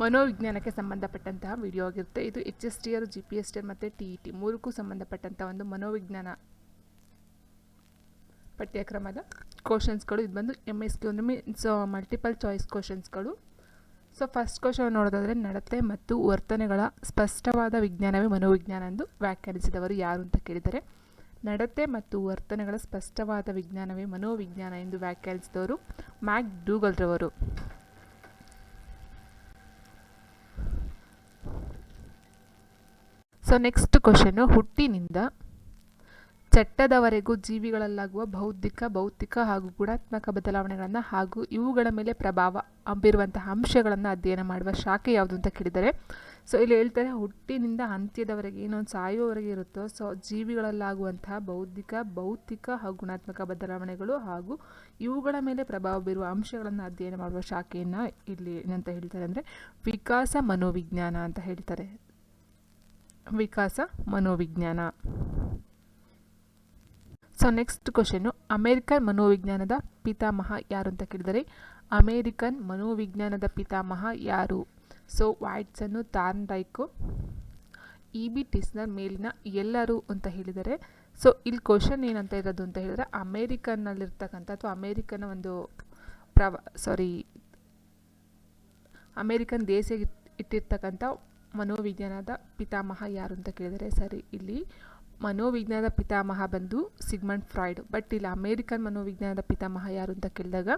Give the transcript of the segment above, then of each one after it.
ಮನೋವಿಜ್ಞಾನಕ್ಕೆ ಸಂಬಂಧಪಟ್ಟಂತಹ ವಿಡಿಯೋ ಆಗಿರುತ್ತೆ. ಇದು H S T R G P S T ಮತ್ತು ಟಿ ಇ ಟಿ ಮೂರಕ್ಕೂ ಸಂಬಂಧಪಟ್ಟಂಥ ಒಂದು ಮನೋವಿಜ್ಞಾನ ಪಠ್ಯಕ್ರಮದ ಕ್ವಶನ್ಸ್ಗಳು ಇದು ಬಂದು ಎಂ ಎಸ್ ಕೆ ಒಂದು ಮೀನ್ಸ್ ಮಲ್ಟಿಪಲ್ ಚಾಯ್ಸ್ ಕ್ವಶನ್ಸ್ಗಳು ಸೊ ಫಸ್ಟ್ ಕ್ವಶನ್ ನೋಡೋದಾದರೆ, ನಡತೆ ಮತ್ತು ವರ್ತನೆಗಳ ಸ್ಪಷ್ಟವಾದ ವಿಜ್ಞಾನವೇ ಮನೋವಿಜ್ಞಾನ ಎಂದು ವ್ಯಾಖ್ಯಾನಿಸಿದವರು ಯಾರು ಅಂತ ಕೇಳಿದರೆ, ನಡತೆ ಮತ್ತು ವರ್ತನೆಗಳ ಸ್ಪಷ್ಟವಾದ ವಿಜ್ಞಾನವೇ ಮನೋವಿಜ್ಞಾನ ಎಂದು ವ್ಯಾಖ್ಯಾನಿಸಿದವರು ಮ್ಯಾಕ್ ಡೂಗಲ್ರವರು ಸೊ ನೆಕ್ಸ್ಟ್ ಕ್ವಶನ್ನು ಹುಟ್ಟಿನಿಂದ ಚಟ್ಟದವರೆಗೂ ಜೀವಿಗಳಲ್ಲಾಗುವ ಬೌದ್ಧಿಕ, ಭೌತಿಕ ಹಾಗೂ ಗುಣಾತ್ಮಕ ಬದಲಾವಣೆಗಳನ್ನು ಹಾಗೂ ಇವುಗಳ ಮೇಲೆ ಪ್ರಭಾವ ಬೀರುವಂತಹ ಅಂಶಗಳನ್ನು ಅಧ್ಯಯನ ಮಾಡುವ ಶಾಖೆ ಯಾವುದು ಅಂತ ಕೇಳಿದರೆ ಸೊ ಇಲ್ಲಿ ಹೇಳ್ತಾರೆ ಹುಟ್ಟಿನಿಂದ ಅಂತ್ಯದವರೆಗೆ ಏನೊಂದು ಸಾಯುವವರೆಗೆ ಇರುತ್ತೋ ಸೊ ಜೀವಿಗಳಲ್ಲಾಗುವಂತಹ ಬೌದ್ಧಿಕ, ಭೌತಿಕ ಹಾಗೂ ಗುಣಾತ್ಮಕ ಬದಲಾವಣೆಗಳು ಹಾಗೂ ಇವುಗಳ ಮೇಲೆ ಪ್ರಭಾವ ಬೀರುವ ಅಂಶಗಳನ್ನು ಅಧ್ಯಯನ ಮಾಡುವ ಶಾಖೆಯನ್ನು ಇಲ್ಲಿ ಏನಂತ ಹೇಳ್ತಾರೆ ಅಂದರೆ ವಿಕಾಸ ಮನೋವಿಜ್ಞಾನ ಅಂತ ಹೇಳ್ತಾರೆ. ವಿಕಾಸ ಮನೋವಿಜ್ಞಾನ. ಸೊ ನೆಕ್ಸ್ಟ್ ಕ್ವಶನ್ನು ಅಮೇರಿಕನ್ ಮನೋವಿಜ್ಞಾನದ ಪಿತಾಮಹ ಯಾರು ಅಂತ ಕೇಳಿದರೆ, ಅಮೇರಿಕನ್ ಮನೋವಿಜ್ಞಾನದ ಪಿತಾಮಹ ಯಾರು? So ವೈಟ್ಸನ್ನು Thorndike E B Titchener ಮೇಲಿನ ಎಲ್ಲರೂ ಅಂತ ಹೇಳಿದರೆ ಸೊ ಇಲ್ಲಿ ಕ್ವಶನ್ ಏನಂತ ಇರೋದು ಅಂತ ಹೇಳಿದರೆ, ಅಮೇರಿಕನ್ನಲ್ಲಿರ್ತಕ್ಕಂಥ ಅಥವಾ ಅಮೇರಿಕನ ಒಂದು ಪ್ರವ ಸಾರಿ ಅಮೇರಿಕನ್ ದೇಶ ಇಟ್ಟಿರ್ತಕ್ಕಂಥ ಮನೋವಿಜ್ಞಾನದ ಪಿತಾಮಹ ಯಾರು ಅಂತ ಕೇಳಿದರೆ ಸರಿ, ಇಲ್ಲಿ ಮನೋವಿಜ್ಞಾನದ ಪಿತಾಮಹ ಬಂದು ಸಿಗ್ಮಂಡ್ ಫ್ರಾಯ್ಡ್. ಬಟ್ ಇಲ್ಲಿ ಅಮೇರಿಕನ್ ಮನೋವಿಜ್ಞಾನದ ಪಿತಾಮಹ ಯಾರು ಅಂತ ಕೇಳಿದಾಗ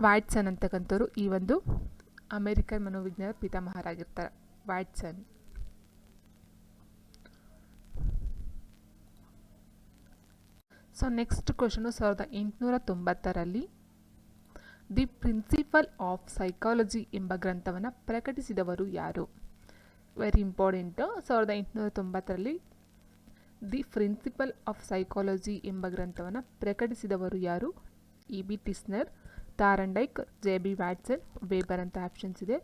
ವ್ಯಾಟ್ಸನ್ ಅಂತಕ್ಕಂಥವ್ರು ಈ ಒಂದು ಅಮೇರಿಕನ್ ಮನೋವಿಜ್ಞಾನದ ಪಿತಾಮಹರಾಗಿರ್ತಾರೆ ವ್ಯಾಟ್ಸನ್. ಸೊ ನೆಕ್ಸ್ಟ್ ಕ್ವಶನು ಸಾವಿರದ ಎಂಟುನೂರ ತೊಂಬತ್ತರಲ್ಲಿ ದಿ ಪ್ರಿನ್ಸಿಪಲ್ ಆಫ್ ಸೈಕಾಲಜಿ ಎಂಬ ಗ್ರಂಥವನ್ನು ಪ್ರಕಟಿಸಿದವರು ಯಾರು? ವೆರಿ ಇಂಪಾರ್ಟೆಂಟು ಸಾವಿರದ ಎಂಟುನೂರ ತೊಂಬತ್ತರಲ್ಲಿ ದಿ ಪ್ರಿನ್ಸಿಪಲ್ ಆಫ್ ಸೈಕಾಲಜಿ ಎಂಬ ಗ್ರಂಥವನ್ನು ಪ್ರಕಟಿಸಿದವರು ಯಾರು? E B Titchener, Thorndike, J B Watson, Weber ಅಂತ ಆಪ್ಷನ್ಸ್ ಇದೆ.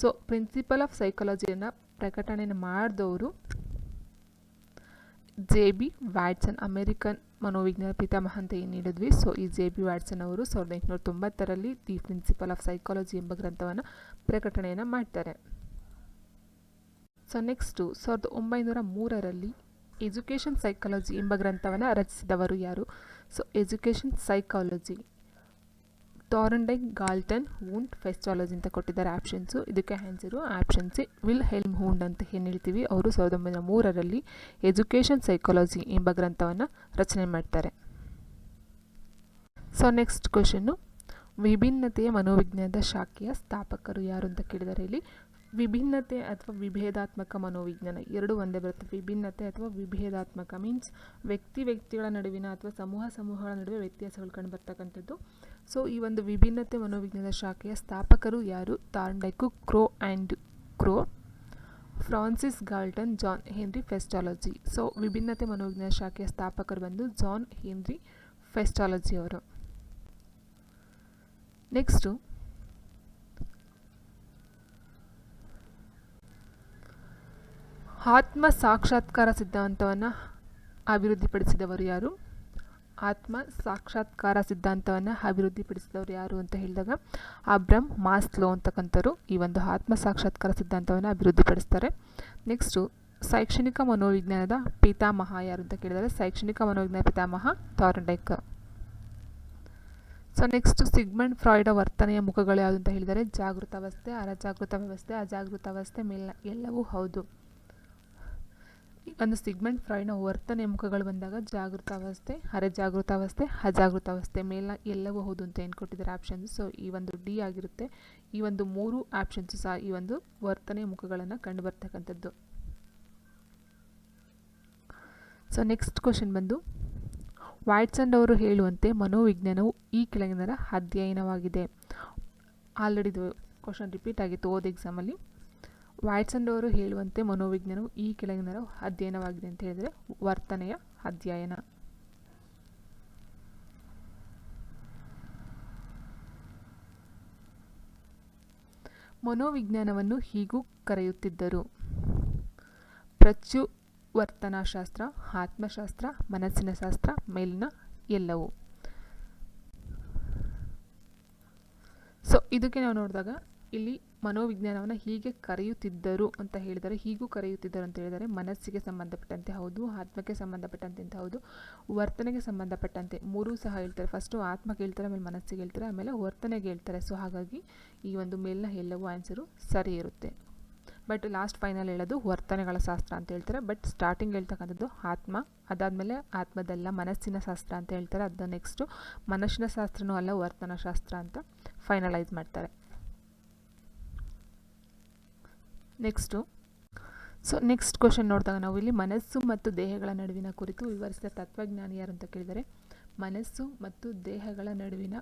ಸೊ, ಪ್ರಿನ್ಸಿಪಲ್ ಆಫ್ ಸೈಕಾಲಜಿಯನ್ನು ಪ್ರಕಟಣೆಯನ್ನು ಮಾಡಿದವರು ಜೆ ಬಿ ವ್ಯಾಟ್ಸನ್, ಅಮೇರಿಕನ್ ಮನೋವಿಜ್ಞಾನ ಪಿತಾಮಹ ಅಂತ ಏನು ಹೇಳಿದ್ವಿ? ಸೊ, ಈ ಜೆ ಬಿ ವ್ಯಾಟ್ಸನ್ ಅವರು ಸಾವಿರದ ಎಂಟುನೂರ ತೊಂಬತ್ತರಲ್ಲಿ ದಿ ಪ್ರಿನ್ಸಿಪಲ್ ಆಫ್ ಸೈಕಾಲಜಿ ಎಂಬ ಗ್ರಂಥವನ್ನು ಪ್ರಕಟಣೆಯನ್ನು ಮಾಡ್ತಾರೆ. ಸೊ ನೆಕ್ಸ್ಟು ಸಾವಿರದ ಒಂಬೈನೂರ ಮೂರರಲ್ಲಿ ಎಜುಕೇಷನ್ ಸೈಕಾಲಜಿ ಎಂಬ ಗ್ರಂಥವನ್ನು ರಚಿಸಿದವರು ಯಾರು? So education psychology Thorndike Galton Wundt Pestalozzi ಅಂತ ಕೊಟ್ಟಿದ್ದಾರೆ ಆಪ್ಷನ್ಸು ಇದಕ್ಕೆ ಆನ್ಸರು ಆಪ್ಷನ್ಸ್ ವಿಲ್ ಹೆಲ್ಮ್ ಹೂಂಡ್ ಅಂತ ಏನು ಹೇಳ್ತೀವಿ? ಅವರು ಸಾವಿರದ ಒಂಬೈನೂರ ಮೂರರಲ್ಲಿ ಎಜುಕೇಷನ್ ಸೈಕಾಲಜಿ ಎಂಬ ಗ್ರಂಥವನ್ನು ರಚನೆ ಮಾಡ್ತಾರೆ. ಸೊ ನೆಕ್ಸ್ಟ್ ಕ್ವಶನ್ನು ವಿಭಿನ್ನತೆಯ ಮನೋವಿಜ್ಞಾನದ ಶಾಖೆಯ ಸ್ಥಾಪಕರು ಯಾರು ಅಂತ ಕೇಳಿದರೆ ಇಲ್ಲಿ? ವಿಭಿನ್ನತೆ ಅಥವಾ ವಿಭೇದಾತ್ಮಕ ಮನೋವಿಜ್ಞಾನ. ಎರಡು ಒಂದೇ ಬರುತ್ತೆ. ವಿಭಿನ್ನತೆ ಅಥವಾ ವಿಭೇದಾತ್ಮಕ ಮೀನ್ಸ್ ವ್ಯಕ್ತಿ ವ್ಯಕ್ತಿಗಳ ನಡುವಿನ ಅಥವಾ ಸಮೂಹ ಸಮೂಹಗಳ ನಡುವೆ ವ್ಯತ್ಯಾಸಗಳು ಕಂಡುಬರ್ತಕ್ಕಂಥದ್ದು. ಸೊ ಈ ಒಂದು ವಿಭಿನ್ನತೆ ಮನೋವಿಜ್ಞಾನದ ಶಾಖೆಯ ಸ್ಥಾಪಕರು ಯಾರು? Thorndike Crow and Crow, Francis Galton, John Henry Pestalozzi. So ವಿಭಿನ್ನತೆ ಮನೋವಿಜ್ಞಾನ ಶಾಖೆಯ ಸ್ಥಾಪಕರು ಬಂದು ಜಾನ್ ಹೆನ್ರಿ ಫೆಸ್ಟಾಲಜಿ ಅವರು. ನೆಕ್ಸ್ಟು ಆತ್ಮ ಸಾಕ್ಷಾತ್ಕಾರ ಸಿದ್ಧಾಂತವನ್ನು ಅಭಿವೃದ್ಧಿಪಡಿಸಿದವರು ಯಾರು? ಆತ್ಮ ಸಾಕ್ಷಾತ್ಕಾರ ಸಿದ್ಧಾಂತವನ್ನು ಅಭಿವೃದ್ಧಿಪಡಿಸಿದವರು ಯಾರು ಅಂತ ಹೇಳಿದಾಗ ಅಬ್ರಮ್ ಮಾಸ್ಲೋ ಅಂತಕ್ಕಂಥವ್ರು ಈ ಒಂದು ಆತ್ಮ ಸಾಕ್ಷಾತ್ಕಾರ ಸಿದ್ಧಾಂತವನ್ನು ಅಭಿವೃದ್ಧಿಪಡಿಸ್ತಾರೆ. ನೆಕ್ಸ್ಟು ಶೈಕ್ಷಣಿಕ ಮನೋವಿಜ್ಞಾನದ ಪಿತಾಮಹ ಯಾರು ಅಂತ ಕೇಳಿದರೆ ಶೈಕ್ಷಣಿಕ ಮನೋವಿಜ್ಞಾನ ಪಿತಾಮಹ Thorndike so next Sigmund Freud ವರ್ತನೆಯ ಮುಖಗಳು ಯಾವುದು ಅಂತ ಹೇಳಿದರೆ ಜಾಗೃತ ಅವಸ್ಥೆ, ಅರಜಾಗೃತ ವ್ಯವಸ್ಥೆ, ಅಜಾಗೃತ ಅವಸ್ಥೆ ಮೇಲ್ ಎಲ್ಲವೂ ಹೌದು. ಒಂದು ಸಿಗ್ಮೆಂಟ್ ಫ್ರಾಯ್ಡ್ನ ವರ್ತನೆ ಮುಖಗಳು ಬಂದಾಗ ಜಾಗೃತ ಅವಸ್ಥೆ ಅರೆಜಾಗೃತ ಅವಸ್ಥೆ, ಅಜಾಗೃತ ಅವಸ್ಥೆ ಹೌದು ಅಂತ ಏನು ಕೊಟ್ಟಿದ್ದಾರೆ ಆಪ್ಷನ್ಸ್ ಸೊ ಈ ಒಂದು ಡಿ ಆಗಿರುತ್ತೆ. ಈ ಒಂದು ಮೂರು ಆಪ್ಷನ್ಸ್ ಸಹ ಈ ಒಂದು ವರ್ತನೆ ಮುಖಗಳನ್ನು ಕಂಡು ಬರ್ತಕ್ಕಂಥದ್ದು ಸೊ ನೆಕ್ಸ್ಟ್ ಕ್ವಶನ್ ಬಂದು ವಾಟ್ಸನ್ ಅವರು ಹೇಳುವಂತೆ ಮನೋವಿಜ್ಞಾನವು ಈ ಕೆಳಗಿನರ ಅಧ್ಯಯನವಾಗಿದೆ. ಆಲ್ರೆಡಿ ಇದು ಕ್ವಶನ್ ರಿಪೀಟ್ ಆಗಿತ್ತು, ಓದ್ ಎಕ್ಸಾಮಲ್ಲಿ ವಾಟ್ಸನ್ ಅವರು ಹೇಳುವಂತೆ ಮನೋವಿಜ್ಞಾನವು ಈ ಕೆಳಗಿನ ಅಧ್ಯಯನವಾಗಿದೆ ಅಂತ ಹೇಳಿದರೆ ವರ್ತನೆಯ ಅಧ್ಯಯನ. ಮನೋವಿಜ್ಞಾನವನ್ನು ಹೀಗೂ ಕರೆಯುತ್ತಿದ್ದರು. ಪ್ರಚುವರ್ತನಾಶಾಸ್ತ್ರ, ಆತ್ಮಶಾಸ್ತ್ರ, ಮನಸ್ಸಿನ ಶಾಸ್ತ್ರ, ಮೇಲಿನ ಎಲ್ಲವೂ. ಸೊ ಇದಕ್ಕೆ ನಾವು ನೋಡಿದಾಗ ಇಲ್ಲಿ ಮನೋವಿಜ್ಞಾನವನ್ನು ಹೀಗೆ ಕರೆಯುತ್ತಿದ್ದರು ಅಂತ ಹೇಳಿದರೆ, ಹೀಗೂ ಕರೆಯುತ್ತಿದ್ದರು ಅಂತ ಹೇಳಿದರೆ ಮನಸ್ಸಿಗೆ ಸಂಬಂಧಪಟ್ಟಂತೆ ಹೌದು, ಆತ್ಮಕ್ಕೆ ಸಂಬಂಧಪಟ್ಟಂತೆ ಅಂತ ಹೌದು, ವರ್ತನೆಗೆ ಸಂಬಂಧಪಟ್ಟಂತೆ ಮೂರೂ ಸಹ ಹೇಳ್ತಾರೆ. ಫಸ್ಟು ಆತ್ಮಕ್ಕೆ ಹೇಳ್ತಾರೆ, ಆಮೇಲೆ ಮನಸ್ಸಿಗೆ ಹೇಳ್ತಾರೆ, ಆಮೇಲೆ ವರ್ತನೆಗೆ ಹೇಳ್ತಾರೆ. ಸೊ ಹಾಗಾಗಿ ಈ ಒಂದು ಮೇಲಿನ ಎಲ್ಲವೂ ಆನ್ಸರು ಸರಿ ಇರುತ್ತೆ. ಬಟ್ ಲಾಸ್ಟ್ ಫೈನಲ್ ಹೇಳೋದು ವರ್ತನೆಗಳ ಶಾಸ್ತ್ರ ಅಂತ ಹೇಳ್ತಾರೆ. ಬಟ್ ಸ್ಟಾರ್ಟಿಂಗ್ ಹೇಳ್ತಕ್ಕಂಥದ್ದು ಆತ್ಮ, ಅದಾದಮೇಲೆ ಆತ್ಮದಲ್ಲ ಮನಸ್ಸಿನ ಶಾಸ್ತ್ರ ಅಂತ ಹೇಳ್ತಾರೆ. ಅದನ್ನ ನೆಕ್ಸ್ಟು ಮನಸ್ಸಿನ ಶಾಸ್ತ್ರನೂ ಅಲ್ಲ ವರ್ತನ ಶಾಸ್ತ್ರ ಅಂತ ಫೈನಲೈಸ್ ಮಾಡ್ತಾರೆ. ನೆಕ್ಸ್ಟು ಸೊ ನೆಕ್ಸ್ಟ್ ಕ್ವಶನ್ ನೋಡಿದಾಗ ನಾವು ಇಲ್ಲಿ ಮನಸ್ಸು ಮತ್ತು ದೇಹಗಳ ನಡುವಿನ ಕುರಿತು ವಿವರಿಸಿದ ತತ್ವಜ್ಞಾನಿ ಯಾರು ಅಂತ ಕೇಳಿದರೆ, ಮನಸ್ಸು ಮತ್ತು ದೇಹಗಳ ನಡುವಿನ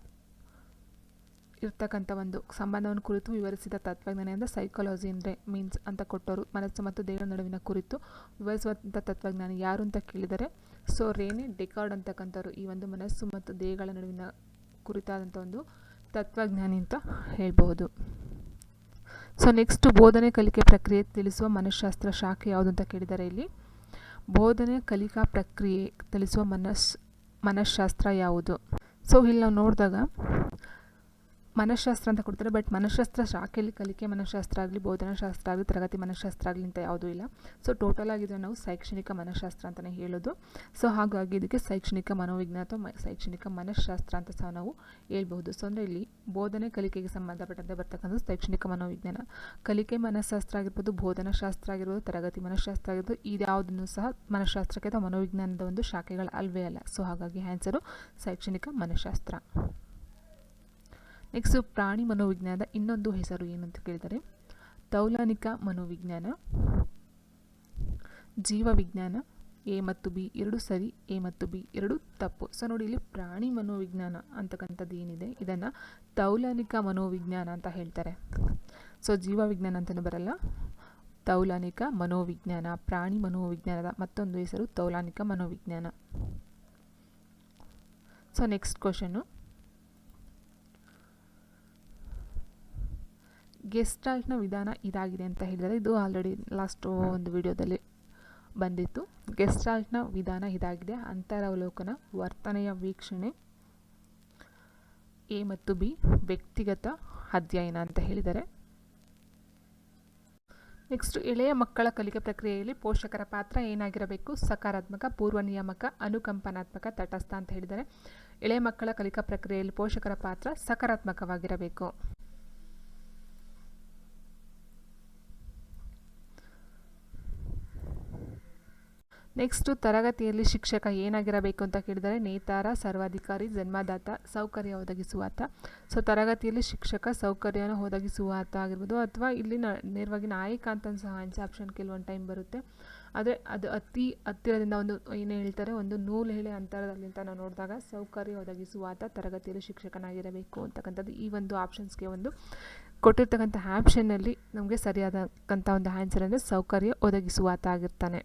ಇರ್ತಕ್ಕಂಥ ಒಂದು ಸಂಬಂಧವನ್ನು ಕುರಿತು ವಿವರಿಸಿದ ತತ್ವಜ್ಞಾನಿ ಅಂದರೆ ಸೈಕಾಲಜಿ ಅಂದರೆ ಮೀನ್ಸ್ ಅಂತ ಕೊಟ್ಟವರು. ಮನಸ್ಸು ಮತ್ತು ದೇಹಗಳ ನಡುವಿನ ಕುರಿತು ವಿವರಿಸುವಂಥ ತತ್ವಜ್ಞಾನಿ ಯಾರು ಅಂತ ಕೇಳಿದರೆ, ಸೊ ರೇನೆ ಡೆಕಾರ್ಡ್ ಅಂತಕ್ಕಂಥವ್ರು ಈ ಒಂದು ಮನಸ್ಸು ಮತ್ತು ದೇಹಗಳ ನಡುವಿನ ಕುರಿತಾದಂಥ ಒಂದು ತತ್ವಜ್ಞಾನಿ ಅಂತ ಹೇಳ್ಬಹುದು. ಸೊ ನೆಕ್ಸ್ಟ್ ಬೋಧನೆ ಕಲಿಕೆ ಪ್ರಕ್ರಿಯೆ ತಿಳಿಸುವ ಮನಃಶಾಸ್ತ್ರ ಶಾಖೆ ಯಾವುದು ಅಂತ ಕೇಳಿದ್ದಾರೆ ಇಲ್ಲಿ, ಬೋಧನೆ ಕಲಿಕಾ ಪ್ರಕ್ರಿಯೆ ತಿಳಿಸುವ ಮನಸ್ ಮನಃಶಾಸ್ತ್ರ ಯಾವುದು? ಸೊ ಇಲ್ಲಿ ನಾವು ನೋಡಿದಾಗ ಮನಃಶಾಸ್ತ್ರ ಅಂತ ಕೊಡ್ತಾರೆ. ಬಟ್ ಮನಃಶಾಸ್ತ್ರ ಶಾಖೆಯಲ್ಲಿ ಕಲಿಕೆ ಮನಃಶಾಸ್ತ್ರ ಆಗಲಿ, ಬೋಧನಾಶಾಸ್ತ್ರ ಆಗಲಿ, ತರಗತಿ ಮನಃಶಾಸ್ತ್ರ ಆಗಲಿ ಅಂತ ಯಾವುದೂ ಇಲ್ಲ. ಸೊ ಟೋಟಲ್ ಆಗಿದ್ರೆ ನಾವು ಶೈಕ್ಷಣಿಕ ಮನಃಶಾಸ್ತ್ರ ಅಂತಲೇ ಹೇಳೋದು. ಸೊ ಹಾಗಾಗಿ ಇದಕ್ಕೆ ಶೈಕ್ಷಣಿಕ ಮನೋವಿಜ್ಞಾನ ಅಥವಾ ಶೈಕ್ಷಣಿಕ ಮನಃಶಾಸ್ತ್ರ ಅಂತ ಸಹ ನಾವು ಹೇಳ್ಬೋದು ಸೊ ಅಂದರೆ ಇಲ್ಲಿ ಬೋಧನೆ ಕಲಿಕೆಗೆ ಸಂಬಂಧಪಟ್ಟಂತೆ ಬರ್ತಕ್ಕಂಥದ್ದು ಶೈಕ್ಷಣಿಕ ಮನೋವಿಜ್ಞಾನ. ಕಲಿಕೆ ಮನಃಶಾಸ್ತ್ರ ಆಗಿರ್ಬೋದು, ಬೋಧನಾಶಾಸ್ತ್ರ ಆಗಿರ್ಬೋದು, ತರಗತಿ ಮನಃಶಾಸ್ತ್ರ ಆಗಿರ್ಬೋದು ಇದ್ಯಾವುದನ್ನು ಸಹ ಮನಃಶಾಸ್ತ್ರಕ್ಕೆ ಅಥವಾ ಮನೋವಿಜ್ಞಾನದ ಒಂದು ಶಾಖೆಗಳ ಅಲ್ವೇ ಅಲ್ಲ. ಸೊ ಹಾಗಾಗಿ ಆನ್ಸರು ಶೈಕ್ಷಣಿಕ ಮನಃಶಾಸ್ತ್ರ. ನೆಕ್ಸ್ಟು ಪ್ರಾಣಿ ಮನೋವಿಜ್ಞಾನದ ಇನ್ನೊಂದು ಹೆಸರು ಏನಂತ ಕೇಳಿದರೆ ತೌಲಾನಿಕ ಮನೋವಿಜ್ಞಾನ, ಜೀವವಿಜ್ಞಾನ, ಎ ಮತ್ತು ಬಿ ಎರಡು ಸರಿ, ಎ ಮತ್ತು ಬಿ ಎರಡು ತಪ್ಪು. ಸೊ ನೋಡಿ, ಇಲ್ಲಿ ಪ್ರಾಣಿ ಮನೋವಿಜ್ಞಾನ ಅಂತಕ್ಕಂಥದ್ದು ಏನಿದೆ? ಇದನ್ನು ತೌಲಾನಿಕ ಮನೋವಿಜ್ಞಾನ ಅಂತ ಹೇಳ್ತಾರೆ. ಸೊ ಜೀವವಿಜ್ಞಾನ ಅಂತಲೂ ಬರಲ್ಲ. ತೌಲಾನಿಕ ಮನೋವಿಜ್ಞಾನ, ಪ್ರಾಣಿ ಮನೋವಿಜ್ಞಾನದ ಮತ್ತೊಂದು ಹೆಸರು ತೌಲಾನಿಕ ಮನೋವಿಜ್ಞಾನ. ಸೊ ನೆಕ್ಸ್ಟ್ ಕ್ವಶನ್ನು ಗೆಸ್ಟಾಲ್ಟ್ನ ವಿಧಾನ ಇದಾಗಿದೆ ಅಂತ ಹೇಳಿದರೆ ಇದು ಆಲ್ರೆಡಿ ಲಾಸ್ಟ್ ಒಂದು ವಿಡಿಯೋದಲ್ಲಿ ಬಂದಿತ್ತು. ಗೆಸ್ಟಾಲ್ಟ್ನ ವಿಧಾನ ಇದಾಗಿದೆ. ಅಂತರಾವಲೋಕನ ವರ್ತನೆಯ ವೀಕ್ಷಣೆ ಎ ಮತ್ತು ಬಿ ವ್ಯಕ್ತಿಗತ ಅಧ್ಯಯನ ಅಂತ ಹೇಳಿದರೆ. ನೆಕ್ಸ್ಟ್ ಎಳೆಯ ಮಕ್ಕಳ ಕಲಿಕೆ ಪ್ರಕ್ರಿಯೆಯಲ್ಲಿ ಪೋಷಕರ ಪಾತ್ರ ಏನಾಗಿರಬೇಕು? ಸಕಾರಾತ್ಮಕ ಪೂರ್ವ ನಿಯಾಮಕ ಅನುಕಂಪನಾತ್ಮಕ ತಟಸ್ಥ ಅಂತ ಹೇಳಿದರೆ. ಎಳೆಯ ಮಕ್ಕಳ ಕಲಿಕಾ ಪ್ರಕ್ರಿಯೆಯಲ್ಲಿ ಪೋಷಕರ ಪಾತ್ರ ಸಕಾರಾತ್ಮಕವಾಗಿರಬೇಕು. ನೆಕ್ಸ್ಟು ತರಗತಿಯಲ್ಲಿ ಶಿಕ್ಷಕ ಏನಾಗಿರಬೇಕು ಅಂತ ಕೇಳಿದರೆ ನೇತಾರ, ಸರ್ವಾಧಿಕಾರಿ, ಜನ್ಮದಾತ, ಸೌಕರ್ಯ ಒದಗಿಸುವಾತ. ಸೊ ತರಗತಿಯಲ್ಲಿ ಶಿಕ್ಷಕ ಸೌಕರ್ಯನ ಒದಗಿಸುವಾತ ಆಗಿರ್ಬೋದು ಅಥವಾ ಇಲ್ಲಿ ನೇರವಾಗಿ ನಾಯಕ ಅಂತ ಸಹ ಆಪ್ಷನ್ ಕೆಲವೊಂದು ಟೈಮ್ ಬರುತ್ತೆ. ಆದರೆ ಅದು ಅತಿ ಹತ್ತಿರದಿಂದ ಒಂದು, ಏನು ಹೇಳ್ತಾರೆ, ಒಂದು ನೂಲು ಹೇಳಿ ಅಂತರದಲ್ಲಿ ಅಂತ ನಾವು ನೋಡಿದಾಗ ಸೌಕರ್ಯ ಒದಗಿಸುವಾತ ತರಗತಿಯಲ್ಲಿ ಶಿಕ್ಷಕನಾಗಿರಬೇಕು ಅಂತಕ್ಕಂಥದ್ದು ಈ ಒಂದು ಆಪ್ಷನ್ಸ್ಗೆ ಒಂದು ಕೊಟ್ಟಿರ್ತಕ್ಕಂಥ ಆಪ್ಷನ್ನಲ್ಲಿ ನಮಗೆ ಸರಿಯಾದಕ್ಕಂಥ ಒಂದು ಆನ್ಸರ್ ಅಂದರೆ ಸೌಕರ್ಯ ಒದಗಿಸುವಾತ ಆಗಿರ್ತಾನೆ.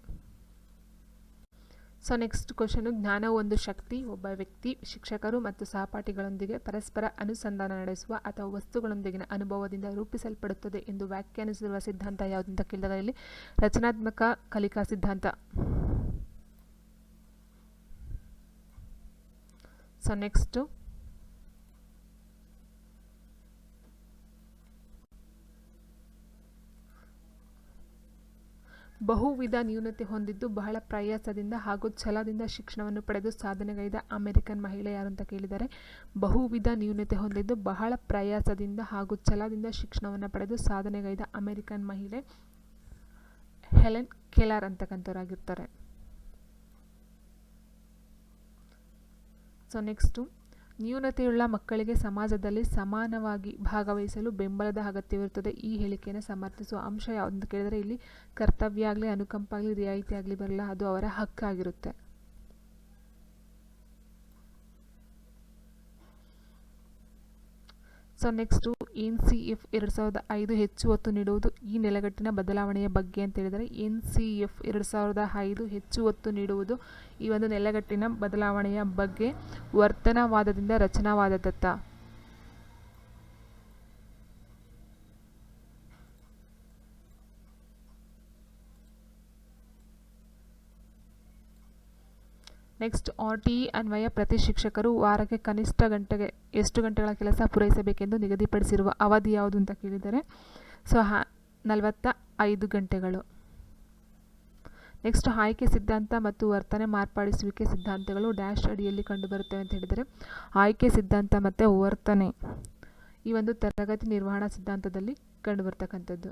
ಸೊ ನೆಕ್ಸ್ಟ್ ಕ್ವಶನು ಜ್ಞಾನವು ಒಂದು ಶಕ್ತಿ, ಒಬ್ಬ ವ್ಯಕ್ತಿ, ಶಿಕ್ಷಕರು ಮತ್ತು ಸಹಪಾಠಿಗಳೊಂದಿಗೆ ಪರಸ್ಪರ ಅನುಸಂಧಾನ ನಡೆಸುವ ಅಥವಾ ವಸ್ತುಗಳೊಂದಿಗಿನ ಅನುಭವದಿಂದ ರೂಪಿಸಲ್ಪಡುತ್ತದೆ ಎಂದು ವ್ಯಾಖ್ಯಾನಿಸಿರುವ ಸಿದ್ಧಾಂತ ಯಾವುದಂತ ಕೇಳಿದಾಗ ರಚನಾತ್ಮಕ ಕಲಿಕಾ ಸಿದ್ಧಾಂತ. ಸೊ ನೆಕ್ಸ್ಟು ಬಹುವಿಧ ನ್ಯೂನತೆ ಹೊಂದಿದ್ದು ಬಹಳ ಪ್ರಯಾಸದಿಂದ ಹಾಗೂ ಛಲದಿಂದ ಶಿಕ್ಷಣವನ್ನು ಪಡೆದು ಸಾಧನೆಗೈದ ಅಮೆರಿಕನ್ ಮಹಿಳೆ ಯಾರು ಅಂತ ಕೇಳಿದರೆ, ಬಹುವಿಧ ನ್ಯೂನತೆ ಹೊಂದಿದ್ದು ಬಹಳ ಪ್ರಯಾಸದಿಂದ ಹಾಗೂ ಛಲದಿಂದ ಶಿಕ್ಷಣವನ್ನು ಪಡೆದು ಸಾಧನೆಗೈದ ಅಮೆರಿಕನ್ ಮಹಿಳೆ ಹೆಲೆನ್ ಕೆಲಾರ್ ಅಂತಕ್ಕಂಥವ್ರಾಗಿರ್ತಾರೆ ಸೊ ನೆಕ್ಸ್ಟು ನ್ಯೂನತೆಯುಳ್ಳ ಮಕ್ಕಳಿಗೆ ಸಮಾಜದಲ್ಲಿ ಸಮಾನವಾಗಿ ಭಾಗವಹಿಸಲು ಬೆಂಬಲದ ಅಗತ್ಯವಿರುತ್ತದೆ. ಈ ಹೇಳಿಕೆಯನ್ನು ಸಮರ್ಥಿಸುವ ಅಂಶ ಯಾವುದು ಕೇಳಿದರೆ, ಇಲ್ಲಿ ಕರ್ತವ್ಯ ಆಗಲಿ, ಅನುಕಂಪ ಆಗಲಿ, ರಿಯಾಯಿತಿ ಆಗಲಿ ಬರಲ್ಲ. ಅದು ಅವರ ಹಕ್ಕಾಗಿರುತ್ತೆ. So next N C F ಎರಡು ಸಾವಿರದ ಐದು ಹೆಚ್ಚು ಒತ್ತು ನೀಡುವುದು ಈ ನೆಲೆಗಟ್ಟಿನ ಬದಲಾವಣೆಯ ಬಗ್ಗೆ ಅಂತ ಹೇಳಿದರೆ, ಎನ್ ಸಿ ಎಫ್ ಎರಡು ಸಾವಿರದ ಐದು ಹೆಚ್ಚು ಒತ್ತು ನೀಡುವುದು ಈ ಒಂದು ನೆಲೆಗಟ್ಟಿನ ಬದಲಾವಣೆಯ ಬಗ್ಗೆ ವರ್ತನವಾದದಿಂದ ರಚನಾವಾದದತ್ತ ನೆಕ್ಸ್ಟ್ ಆರ್ ಟಿ ಅನ್ವಯ ಪ್ರತಿ ಶಿಕ್ಷಕರು ವಾರಕ್ಕೆ ಕನಿಷ್ಠ ಗಂಟೆಗೆ ಎಷ್ಟು ಗಂಟೆಗಳ ಕೆಲಸ ಪೂರೈಸಬೇಕೆಂದು ನಿಗದಿಪಡಿಸಿರುವ ಅವಧಿ ಯಾವುದು ಅಂತ ಕೇಳಿದರೆ, ಸೊ ಹಾ, ನಲವತ್ತ ಐದು ಗಂಟೆಗಳು. ನೆಕ್ಸ್ಟ್ ಆಯ್ಕೆ ಸಿದ್ಧಾಂತ ಮತ್ತು ವರ್ತನೆ ಮಾರ್ಪಡಿಸುವಿಕೆ ಸಿದ್ಧಾಂತಗಳು ಡ್ಯಾಶ್ ಅಡಿಯಲ್ಲಿ ಕಂಡುಬರುತ್ತವೆ ಅಂತ ಹೇಳಿದರೆ, ಆಯ್ಕೆ ಸಿದ್ಧಾಂತ ಮತ್ತು ವರ್ತನೆ ಈ ಒಂದು ತರಗತಿ ನಿರ್ವಹಣಾ ಸಿದ್ಧಾಂತದಲ್ಲಿ ಕಂಡುಬರ್ತಕ್ಕಂಥದ್ದು.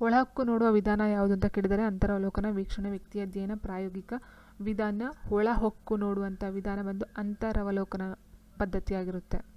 ಒಳಹಕ್ಕು ನೋಡುವ ವಿಧಾನ ಯಾವುದು ಅಂತ ಕೇಳಿದರೆ, ಅಂತರಾವಲೋಕನ, ವೀಕ್ಷಣೆ, ವ್ಯಕ್ತಿ ಅಧ್ಯಯನ, ಪ್ರಾಯೋಗಿಕ ವಿಧಾನ ಒಳಹೊಕ್ಕು ನೋಡುವಂಥ ವಿಧಾನ ಬಂದು ಅಂತರವಲೋಕನ ಪದ್ಧತಿಯಾಗಿರುತ್ತೆ.